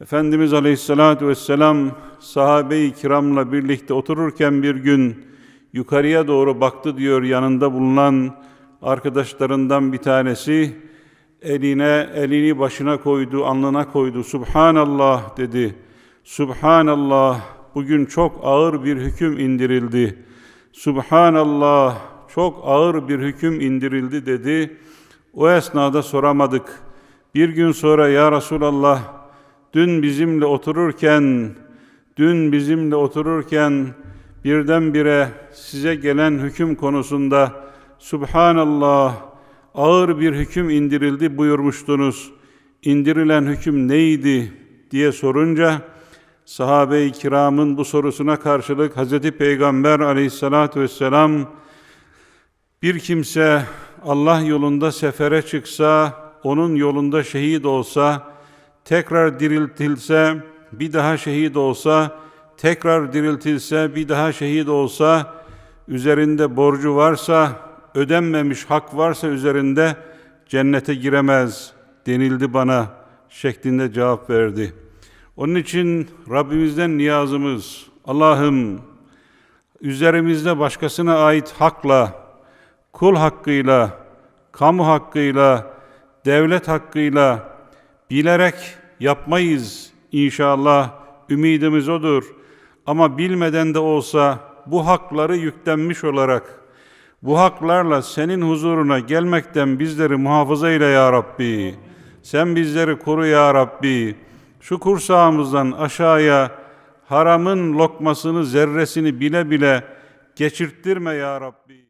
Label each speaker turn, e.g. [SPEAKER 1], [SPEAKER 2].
[SPEAKER 1] Efendimiz Aleyhisselatü Vesselam sahabe-i kiramla birlikte otururken bir gün yukarıya doğru baktı diyor yanında bulunan arkadaşlarından bir tanesi eline elini başına koydu, alnına koydu. Subhanallah dedi. Subhanallah bugün çok ağır bir hüküm indirildi. Subhanallah çok ağır bir hüküm indirildi dedi. O esnada soramadık. Bir gün sonra ya Resulallah dün bizimle otururken dün bizimle otururken birdenbire size gelen hüküm konusunda Subhanallah ağır bir hüküm indirildi buyurmuştunuz. İndirilen hüküm neydi diye sorunca sahabe-i kiramın bu sorusuna karşılık Hazreti Peygamber aleyhissalatü vesselam bir kimse Allah yolunda sefere çıksa, onun yolunda şehit olsa, tekrar diriltilse, bir daha şehit olsa, tekrar diriltilse, bir daha şehit olsa, üzerinde borcu varsa, ödenmemiş hak varsa üzerinde cennete giremez denildi bana şeklinde cevap verdi. Onun için Rabbimizden niyazımız, Allah'ım üzerimizde başkasına ait hakla, kul hakkıyla, kamu hakkıyla, devlet hakkıyla bilerek yapmayız inşallah. Ümidimiz odur. Ama bilmeden de olsa bu hakları yüklenmiş olarak bu haklarla senin huzuruna gelmekten bizleri muhafaza eyle ya Rabbi. Sen bizleri koru ya Rabbi. Şu kursağımızdan aşağıya haramın lokmasını, zerresini bile bile geçirttirme ya Rabbi.